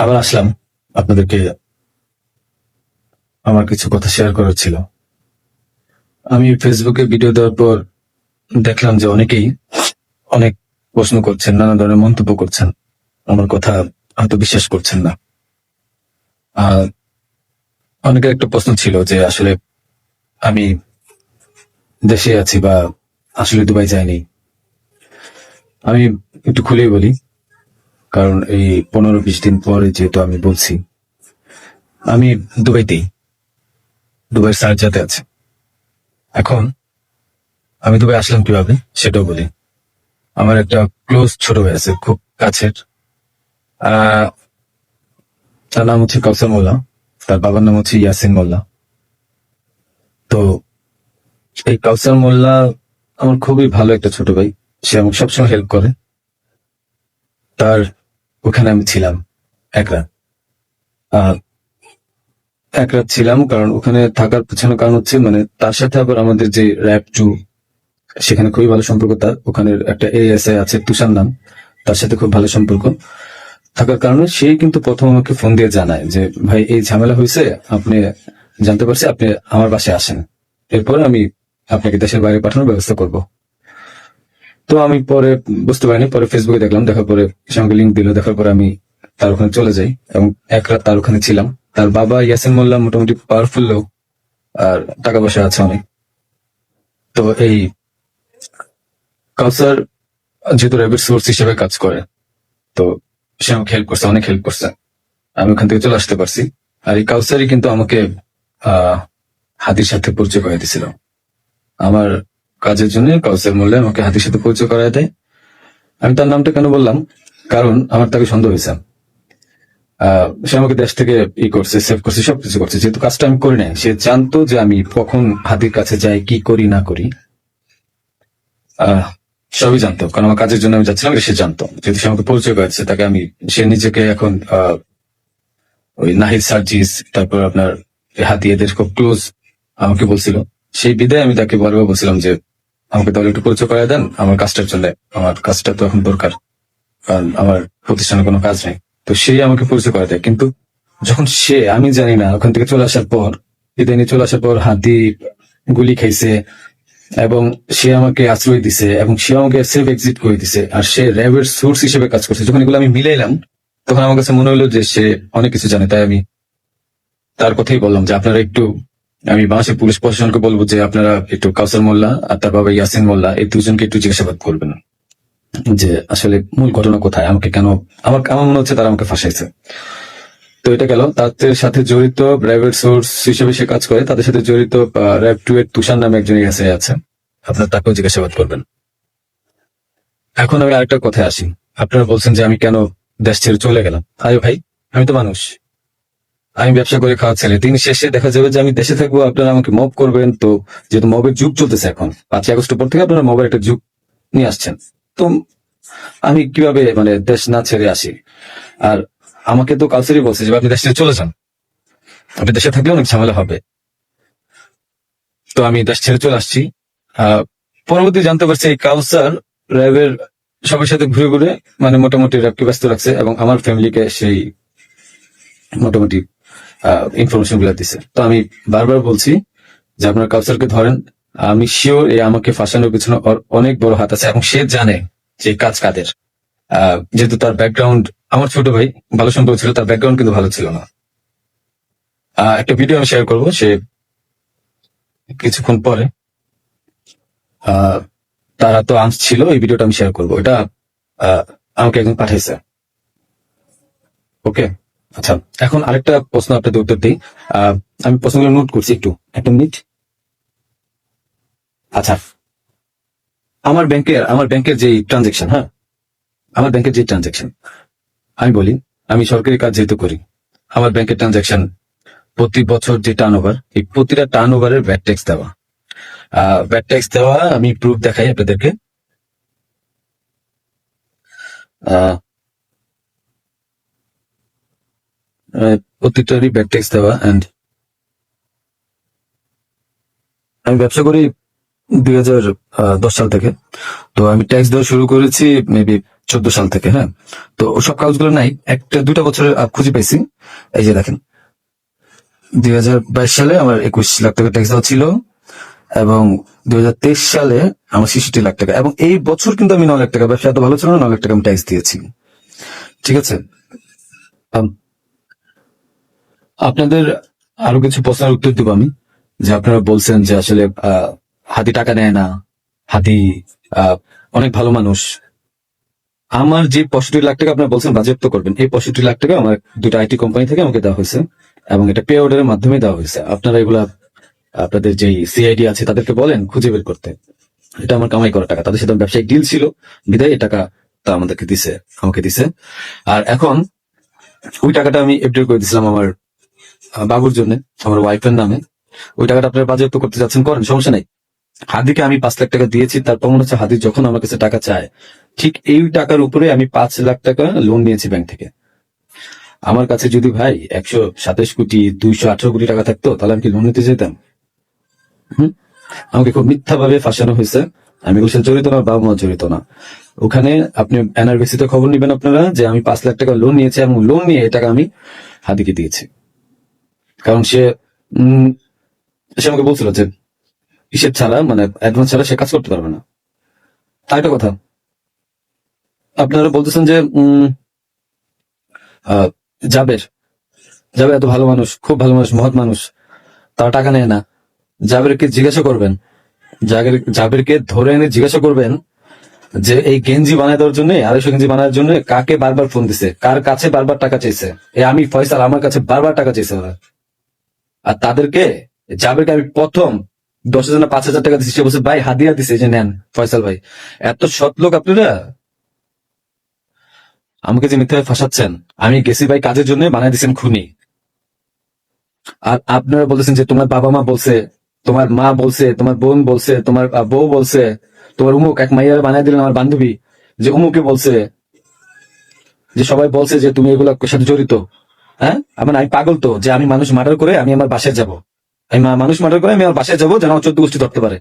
আবার আসলাম। আপনাদেরকে আমার কিছু কথা শেয়ার করার ছিল। আমি ফেসবুকে ভিডিও দেওয়ার পর দেখলাম যে অনেকেই অনেক প্রশ্ন করছেন, নানা ধরনের মন্তব্য করছেন। আমার কথা হয়তো বিশ্বাস করছেন না। অনেকের একটা প্রশ্ন ছিল যে আসলে আমি দেশে আছি বা আসলে দুবাই যাইনি। আমি একটু খুলেই বলি কারণ এই পনেরো বিশ দিন পরে যেহেতু আমি বলছি, আমি দুবাইতেই দুবাই সার্জাতে আছে। এখন আমি দুবাই আসলাম কীভাবে সেটাও বলি। আমার একটা ক্লোজ ছোট ভাই আছে, খুব কাছের। তার নাম হচ্ছে কাউসার মোল্লা, তার বাবার নাম হচ্ছে ইয়াসিন মোল্লা। তো এই কাউসার মোল্লা আমার খুবই ভালো একটা ছোট ভাই, সে আমাকে সবসময় হেল্প করে। তার ওখানে আমি ছিলাম, এক রাত। এক রাত ছিলাম কারণ ওখানে থাকার পেছনে কারণ হচ্ছে মানে তার সাথে আবার আমাদের যে র্যাপ টু, সেখানে খুবই ভালো সম্পর্ক, তার ওখানে একটা এএসআই আছে, তুষার নাম, তার সাথে খুব ভালো সম্পর্ক। থাকার কারণে সে কিন্তু প্রথম আমাকে ফোন দিয়ে জানায় যে, ভাই, এই ঝামেলা হয়েছে, আপনি জানতে পারছি, আপনি আমার বাসায় আসেন। এরপর আমি আপনাকে দেশের বাইরে পাঠানোর ব্যবস্থা করব। তো আমি পরে বুঝতে পারিনি, পরে ফেসবুকে দেখলাম, দেখার পরে সে আমাকে লিঙ্ক দিল, দেখার পরে আমি তার ওখানে চলে যাই এবং এক রাত তার ওখানে ছিলাম। তার বাবা ইয়াসিন মোল্লা মোটামুটি পাওয়ারফুল লোক আর টাকা পয়সা আছে অনেক। তো এই কাউসার যেহেতু র্যাবিট সোর্স হিসেবে কাজ করে, তো সে আমাকে হেল্প করছে, অনেক হেল্প করছে। আমি ওখান থেকে চলে আসতে পারছি। আর এই কাউসারই কিন্তু আমাকে হাতির সাথে পরিচয় করে দিয়েছিল। আমার কাজের জন্য, কাউসার মূল্যে আমাকে হাতির সাথে পরিচয় করায় দেয়। আমি তার নামটা কেন বললাম? কারণ আমার তাকে সন্দেহ হয়েছে। সে আমাকে দেশ থেকে ই করছে সেভ করছে, সবকিছু করছে। যেহেতু কাজটা আমি করি নাই, সে জানতো যে আমি কখন হাতির কাছে যাই, কি করি, না করি। সবই জানতো। কারণ আমার কাজের জন্য আমি যাচ্ছিলাম, সে জানতো। যেহেতু সে আমাকে পরিচয় করেছে, তাকে আমি, সে নিজেকে এখন ওই নাহিদ সার্জিস, তারপর আপনার হাতি এদের খুব ক্লোজ আমাকে বলছিল। সেই বিদায় আমি তাকে বারবার বলছিলাম যে আমাকে তাহলে একটু পরিচয় করে দেন। আমার কাজটার জন্য আমার কাজটা তো এখন দরকার কারণ আমার প্রতিষ্ঠানে কোনো কাজ নেই। তো সে আমাকে পরিচয় করে দেয়। কিন্তু যখন সে, আমি জানি না, ওখান থেকে চলে আসার পর, ইদানি চলে আসার পর হাতি, গুলি খাইছে, এবং সে আমাকে আশ্রয় দিছে, এবং সে আমাকে সেফ এক্সিট করে দিছে, আর সে র্যাবের সোর্স হিসেবে কাজ করছে। যখন এগুলো আমি মিলাইলাম, তখন আমার কাছে মনে হলো যে সে অনেক কিছু জানে, তাই আমি তার কথাই বললাম যে আপনারা একটু আমি বাংলাদেশের পুলিশ প্রশাসনকে বলব যে আপনারা একটু কাউসার মোল্লা আর তার বাবা ইয়াসিন মোল্লা, এই দুজনকে একটু জিজ্ঞাসাবাদ করবেন যে আসলে মূল ঘটনা কোথায়, আমাকে কেন, আমার আমার মনে হচ্ছে তারা আমাকে ফাঁসাইছে। তো এটা গেল। তাদের সাথে জড়িত প্রাইভেট সোর্স হিসেবে সে কাজ করে, তাদের সাথে জড়িত র্যাব টু এর তুষার নামে একজন এসে আছে। আপনার তাকেও জিজ্ঞাসাবাদ করবেন। এখন আমি আরেকটা কথায় আসি। আপনারা বলছেন যে আমি কেন দেশ ছেড়ে চলে গেলাম। আরে ভাই, আমি তো মানুষ। আমি ব্যবসা করে খাওয়া ছেলে দিন শেষে দেখা যাবে যে আমি দেশে থাকব, আপনারা আমাকে মব করবেন। তো যেহেতু মবের যুগ চলতেছে এখন, পাঁচই আগস্ট পর থেকে আপনারা মবের একটা যুগ নিয়ে আসছেন। তো আমি কীভাবে মানে দেশ না ছেড়ে আসি? আর আমাকে তো কালচারই বলছে যে আপনি দেশ ছেড়ে চলে যান। আপনি দেশে থাকলে অনেক ঝামেলা হবে। তো আমি দেশ ছেড়ে চলে আসছি। পরবর্তী জানতে পারছি এই কাউসার র্যাবের সবার সাথে ঘুরে ঘুরে মানে মোটামুটি র্যাবকে ব্যস্ত রাখছে এবং আমার ফ্যামিলিকে সেই মোটামুটি ইনফরমেশনগুলা দিছে। তো আমি বারবার বলছি যে আপনার কাউসারকে ধরেন, আমি শিওর এই আমাকে ফাঁসানোর পিছনে অনেক বড় হাত আছে এবং সে জানে যে কাজ কাদের। যেহেতু তার ব্যাকগ্রাউন্ড আমার ছোট ভাই ভালো সম্পর্ক ছিল, তার ব্যাকগ্রাউন্ড কিন্তু ভালো ছিল না। একটা ভিডিও আমি শেয়ার করব, সে কিছুক্ষণ পরে তারা তো আর্মস ছিল, এই ভিডিওটা আমি শেয়ার করব। এটা আমাকে একজন পাঠাইছে। ওকে আচ্ছা এখন আরেকটা প্রশ্ন আপনাদের উত্তর দিই। আমি প্রশ্নগুলো নোট করছি একটু। একটা মিনিট আচ্ছা আমার ব্যাংকের আমার ব্যাংকের যে ট্রানজেকশন হ্যাঁ? আমার ব্যাংকের যে ট্রানজেকশন আমি বলি, আমি সরকারি কাজ যেহেতু করি, আমার ব্যাংকের ট্রানজেকশন প্রতি বছর যে টার্ন ওভার এই প্রতিটা টার্ন ওভারের ব্যাট ট্যাক্স দেওয়া। ব্যাট ট্যাক্স দেওয়া, আমি প্রুফ দেখাই আপনাদেরকে। আহ, প্রতিটারই ট্যাক্স দেওয়া এন্ড আমি ব্যবসা করি দুই হাজার দশ সাল থেকে। তো আমি ট্যাক্স দেওয়া শুরু করেছি মেবি চোদ্দ সাল থেকে হ্যাঁ? তো সব কাগজগুলো নাই একটা দুটা বছরের খুঁজে পাইছি। এই যে দেখেন দুই হাজার বাইশ সালে আমার একুশ লাখ টাকা ট্যাক্স দেওয়া ছিল এবং দুই হাজার তেইশ সালে আমার ছেষট্টি লাখ টাকা। এবং এই বছর কিন্তু আমি নয় লাখ টাকা ব্যবসা এত ভালো ছিল না নয় লাখ টাকা আমি ট্যাক্স দিয়েছি। ঠিক আছে? আপনাদের আরও কিছু প্রশ্নের উত্তর দিব আমি, যে আপনারা বলছেন যে আসলে হাতি টাকা নেয় না, হাতি অনেক ভালো মানুষ। আমার যে পঁয়ষট্টি লাখ টাকা আপনারা বলছেন বাজেপ্ত করবেন, এই পঁয়ষট্টি লাখ টাকা আমার দুটো আইটি কোম্পানি থেকে আমাকে দেওয়া হয়েছে এবং এটা পে অর্ডারের মাধ্যমে দেওয়া হয়েছে। আপনারা এগুলা, আপনাদের যে সিআইডি আছে তাদেরকে বলেন খুঁজে বের করতে। এটা আমার কামাই করা টাকা। তাদের সাথে ব্যবসায়িক ডিল ছিল, বিদায় এই টাকা তা আমাদেরকে দিছে, আমাকে দিছে। আর এখন ওই টাকাটা আমি এফডিআর করে দিছিলাম আমার বাবুর জন্য, আমার ওয়াইফের নামে। ওই টাকাটা আপনারা বাজেয়াপ্ত করতে যাচ্ছেন, করেন, সমস্যা নাই। হাদিকে আমি পাঁচ লাখ টাকা দিয়েছি, তার প্রমাণ হচ্ছে হাদি যখন আমার কাছে টাকা চায়, ঠিক এই টাকার উপরে আমি পাঁচ লাখ টাকা লোন নিয়েছি ব্যাংক থেকে। আমার কাছে যদি ভাই একশো সাতাশ কোটি, দুইশো আঠারো কোটি টাকা থাকতো, তাহলে আমি কি লোন নিতে যেতাম? হুম? আমাকে খুব মিথ্যা ভাবে ফাঁসানো হয়েছে। আমি বলছি, জড়িত না, বাবা মা জড়িত না। ওখানে আপনি এনআরবিসিতে খবর নিবেন আপনারা যে আমি পাঁচ লাখ টাকা লোন নিয়েছি এবং লোন নিয়ে টাকা আমি হাদিকে দিয়েছি। কারণ সে সে আমাকে বলছিল যে হিসেব ছাড়া? মানে অ্যাডভান্স ছাড়া সে কাজ করতে পারবে না। আরেকটা কথা। আপনারা বলতেছেন যে জাবের। জাবের এত ভালো মানুষ, খুব ভালো মানুষ, মহৎ মানুষ। তারা টাকা নেয় না। জাবেরকে জিজ্ঞাসা করবেন। জাবের- জাবেরকে ধরে এনে জিজ্ঞাসা করবেন যে, এই গেঞ্জি বানায় দেওয়ার জন্য, আড়াইশো গেঞ্জি বানানোর জন্য কাকে বারবার ফোন দিছে? কার কাছে বারবার টাকা চাইছে? এ আমি ফয়সাল, আমার কাছে বারবার টাকা চাইছে ওরা। আর তাদেরকে জাবেরকে আমি প্রথম দশ হাজার না পাঁচ হাজার টাকা দিচ্ছি বলছে, ভাই, হাদিয়া দিছে যে নেন, ফয়সাল ভাই। এত সৎ লোক আপনারা? আমাকে যে মিথ্যা ফাঁসাচ্ছেন, আমি গেছি ভাই কাজের জন্য বানাই দিচ্ছেন খুনি। আর আপনারা বলতেছেন যে তোমার বাবা মা বলছে, তোমার মা বলছে, তোমার বোন বলছে, তোমার বউ বলছে, তোমার উমুক এক মাইয়ার বানাই দিলেন আমার বান্ধবী, যে উমুকে বলছে, যে সবাই বলছে যে তুমি এগুলোর সাথে জড়িত। হ্যাঁ? আমার আমি পাগল তো, যে আমি মানুষ মার্ডার করে আমি আমার বাসায় যাব। আমি মানুষ মার্ডার করে আমি আমার বাসায় যাব, যেন চোদ্দ গোষ্ঠী ধরতে পারে।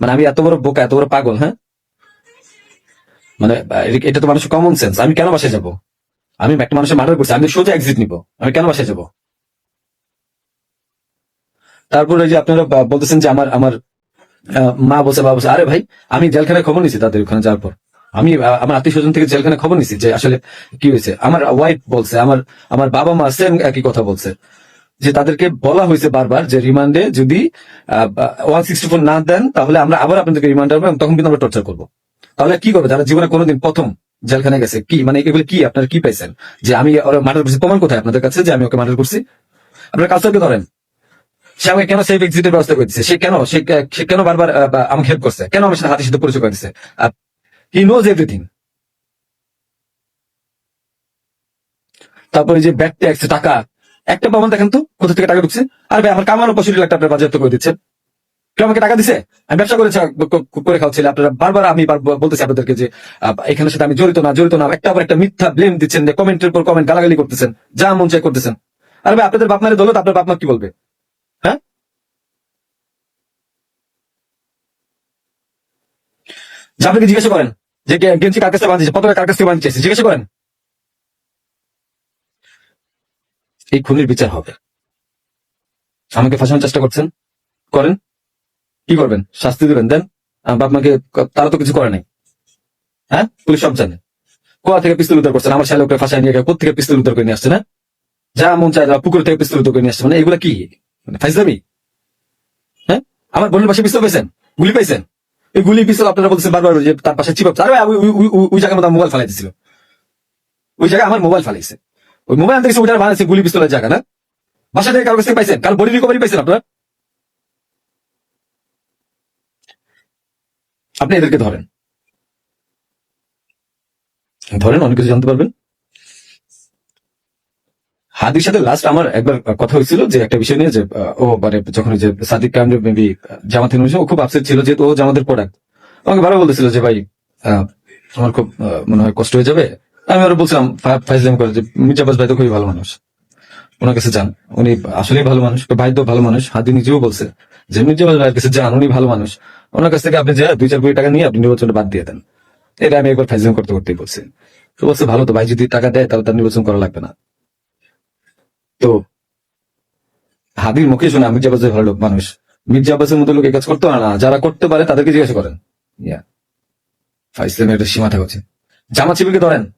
মানে আমি এত বড় বোকা, এত বড় পাগল হ্যাঁ? মানে এটা- তো মানুষের কমন সেন্স আমি কেন বাসায় যাব? আমি একটা মানুষের মার্ডার করছি, আমি সোজা এক্সিট নিব, আমি কেন বাসায় যাব? তারপরে যে আপনারা বলতেছেন যে আমার আমার মা বলছে, বাবা বলছে, আরে ভাই, আমি জেলখানায় খবর নিছি তাদের ওখানে যাওয়ার পর। আমি, আমার আত্মীয় স্বজন থেকে জেলখানায় খবর নিছি যে আসলে কি হয়েছে। আমার ওয়াইফ বলছে, আমার আমার বাবা মা সেম একই কথা বলছে। যে তাদেরকে বলা হয়েছে বারবার যে রিমান্ডে যদি ওয়ান সিক্সটি ফোর না দেন, তাহলে আমরা আবার আপনাদেরকে রিমান্ড করব এবং তখন কিন্তু আমরা টর্চার করব। তাহলে কি করবে? যারা জীবনে কোনোদিন প্রথম জেলখানায় গেছে, কি মানে এগুলো কি? আপনারা কি পাইছেন? যে আমি ওরা মার্ডার করছি, প্রমাণ কোথায় আপনাদের কাছে যে আমি ওকে মার্ডার করছি? আপনারা কাজটাকে ধরেন? সে আমাকে কেন সেফ এক্সিটের ব্যবস্থা করে দিচ্ছে সে কেন সে কেন বারবার আমাকে হেল্প করছে? কেন আমার সাথে হাতের সাথে পরিচয় করে দিচ্ছে হি নোজ এভরিথিং তারপরে যে ব্যাগ ট্যাক্স টাকা, একটা প্রমাণ দেখেন তো, কোথা থেকে টাকা ঢুকছে? আর ভাই, আমার কামানো পঁয়ষট্টি লাখ টাকা বাজেয়াপ্ত করে দিচ্ছেন কেউ আমাকে টাকা দিছে? আমি ব্যবসা করে করে খাওয়াচ্ছিল আপনারা বারবার আমি বলতেছি আপনাদেরকে যে এখানে সাথে আমি জড়িত না জড়িত না। একটা আবার একটা মিথ্যা ব্লেম দিচ্ছেন, যে কমেন্টের পর কমেন্ট গালাগালি করতেছেন, যা মন চাই করতেছেন। আর ভাই, আপনাদের বাপমারে দৌলত, আপনার বাপমা কি বলবে? হ্যাঁ? যা আপনাকে জিজ্ঞাসা করেন যে গেঞ্জি কার কাছে বাঁধিয়েছে পতাকা কার জিজ্ঞাসা করেন। এই বিচার হবে। আমাকে ফাঁসানোর চেষ্টা করছেন। করেন। কি করবেন? শাস্তি দেবেন। দেন তারা তো কিছু করে নাই। হ্যাঁ? পুলিশ সব জানে। কোয়া থেকে পিস্তল উদ্ধার করছেন। আমার শালোকে ফাঁসায় নিয়ে কোথা পিস্তল উদ্ধার করে নিয়ে আসছে, না? যা মন চায় পুকুর থেকে পিস্তল উদ্ধার করে নিয়ে আসছে। মানে এগুলা কি? মানে হ্যাঁ? আমার বোনের পাশে পিস্তল পাইছেন গুলি পাইছেন এই গুলি পিস্তল আপনারা বলছেন বারবার যে তার পাশে চিপাপ আরে ওই- জায়গার মধ্যে মোবাইল ফালাই দিছিল ওই জায়গায় আমার মোবাইল ফালাইছে। ওই মোবাইল আনতে গেছে ওইটা বানাইছে গুলি পিস্তলের জায়গা, না? বাসা থেকে কারও কাছ পাইছেন? কারও বডি রিকভারি পাইছেন আপনারা? আপনি এদেরকে ধরেন। ধরেন, অনেক কিছু জানতে পারবেন। হাদির সাথে লাস্ট আমার একবার কথা হয়েছিল যে একটা বিষয় নিয়ে যে ও মানে যখন যে সাদিক কামরে মেবি জামাত হিন্দু ও খুব আপসেট ছিল যেহেতু ও জামাতের প্রোডাক্ট আমাকে বারবার বলতেছিল যে, ভাই আমার খুব মনে হয় কষ্ট হয়ে যাবে। আমি আরও বলছিলাম ফাইজলাম করে যে মির্জাবাজ ভাই তো খুবই ভালো মানুষ। ওনার কাছে যান। উনি আসলেই ভালো মানুষ, ভাই তো ভালো মানুষ। হাদি নিজেও বলছে যে মির্জাবাজ ভাইয়ের কাছে যান, উনি ভালো মানুষ। ওনার কাছ থেকে আপনি যে, দুই, চার কোটি টাকা নিয়ে আপনি নির্বাচনটা বাদ দিয়ে দেন। এটা আমি একবার ফাইজলাম করতে করতেই বলছি। তো বলছে, ভালো তো, ভাই যদি টাকা দেয়, তাহলে তার নির্বাচন করা লাগবে না। তো হাবির মুখে শুনে মির্জা আব্বাস ভালো লোক মানুষ। মির্জা আব্বাসের মতো লোক কাজ করতে পারে না। যারা করতে পারে, তাদেরকে জিজ্ঞাসা করেন। ইয়া। ইসলামের একটা সীমা থাকছে। জামা চিবিকে ধরেন।